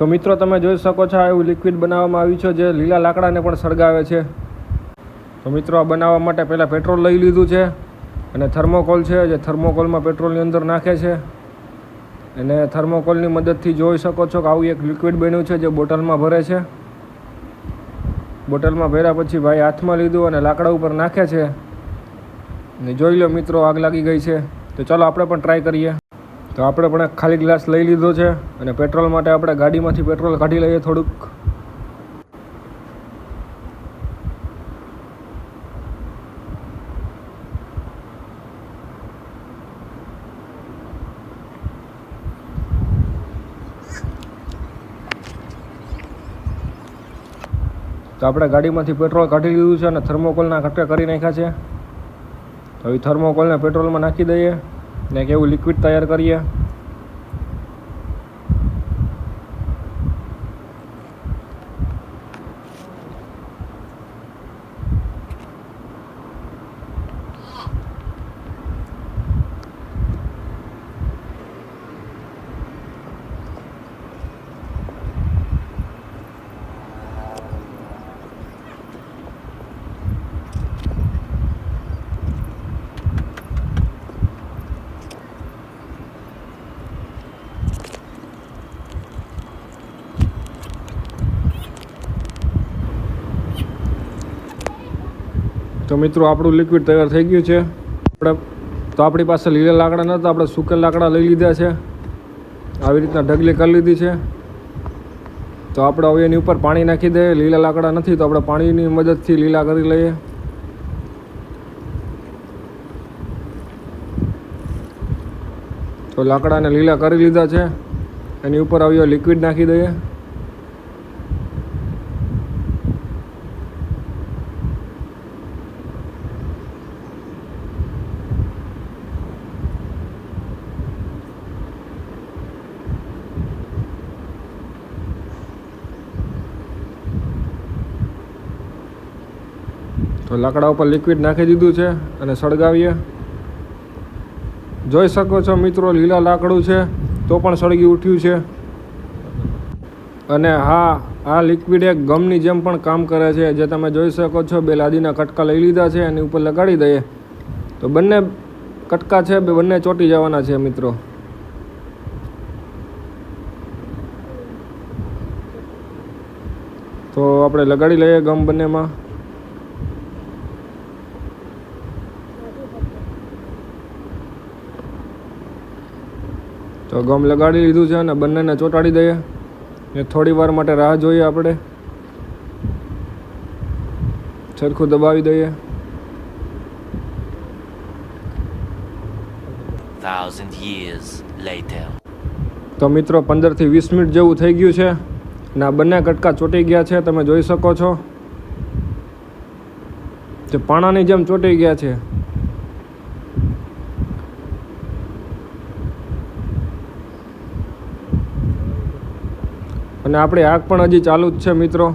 તો મિત્રો, તમે જોઈ શકો છો એવું લિક્વિડ બનાવવામાં આવ્યું છે, જે લીલા લાકડાને પણ સળગાવે છે. તો મિત્રો, આ બનાવવા માટે પહેલાં પેટ્રોલ લઈ લીધું છે અને થર્મોકોલ છે, જે થર્મોકોલમાં પેટ્રોલની અંદર નાખે છે. અને થર્મોકોલની મદદથી જોઈ શકો છો કે આવું એક લિક્વિડ બન્યું છે, જે બોટલમાં ભરે છે. બોટલમાં ભર્યા પછી ભાઈ હાથમાં લીધું અને લાકડા ઉપર નાખે છે. ને જોઈ લો મિત્રો, આગ લાગી ગઈ છે. તો ચાલો આપણે પણ ટ્રાય કરીએ. તો આપણે પણ એક ખાલી ગ્લાસ લઈ લીધો છે અને પેટ્રોલ માટે આપણે ગાડીમાંથી પેટ્રોલ કાઢી લઈએ થોડુંક. તો આપણે ગાડીમાંથી પેટ્રોલ કાઢી લીધું છે અને થર્મોકોલના કટકા કરી નાખ્યા છે. તો એ થર્મોકોલને પેટ્રોલમાં નાખી દઈએ. ને એક એવું લિક્વિડ તૈયાર કરીએ? તો મિત્રો, આપણું લિક્વિડ તૈયાર થઈ ગયું છે. આપણે તો આપણી પાસે લીલા લાકડા નહોતા આપણે સૂકેલ લાકડા લઈ લીધા છે. આવી રીતના ઢગલી કરી લીધી છે. તો આપણે હવે એની ઉપર પાણી નાખી દઈએ. લીલા લાકડા નથી, તો આપણે પાણીની મદદથી લીલા કરી લઈએ. તો લાકડાને લીલા કરી લીધા છે. એની ઉપર આવ્યો લિક્વિડ નાખી દઈએ. તો લાકડા ઉપર લિક્વિડ નાખી દીધું છે અને સળગાવીએ. જોઈ શકો છો મિત્રો, લીલા લાકડું છે, તો પણ સળગી ઉઠ્યું છે. અને હા, આ લિક્વિડ એક ગમની જેમ પણ કામ કરે છે, જે તમે જોઈ શકો છો, બે લાદીના કટકા લઈ લીધા છે, એની ઉપર લગાડી દઈએ. તો બંને કટકા છે, બે બંને ચોંટી જવાના છે, મિત્રો. તો આપણે લગાડી લઈએ ગમ બંનેમાં. તો ગમ લગાડી લીધું છે અને બંનેને ચોંટાડી દઈએ. ને થોડી વાર માટે રાહ જોઈએ આપણે. સરખું દબાવી દઈએ. Thousand years later. તો મિત્રો પંદરથી વીસ મિનિટ જેવું થઈ ગયું છે ને આ બંને કટકા ચોંટી ગયા છે તમે જોઈ શકો છો. જે પાણાની જેમ ચોંટી ગયા છે. અને આપણી આગ પણ હજી ચાલુ જ છે મિત્રો.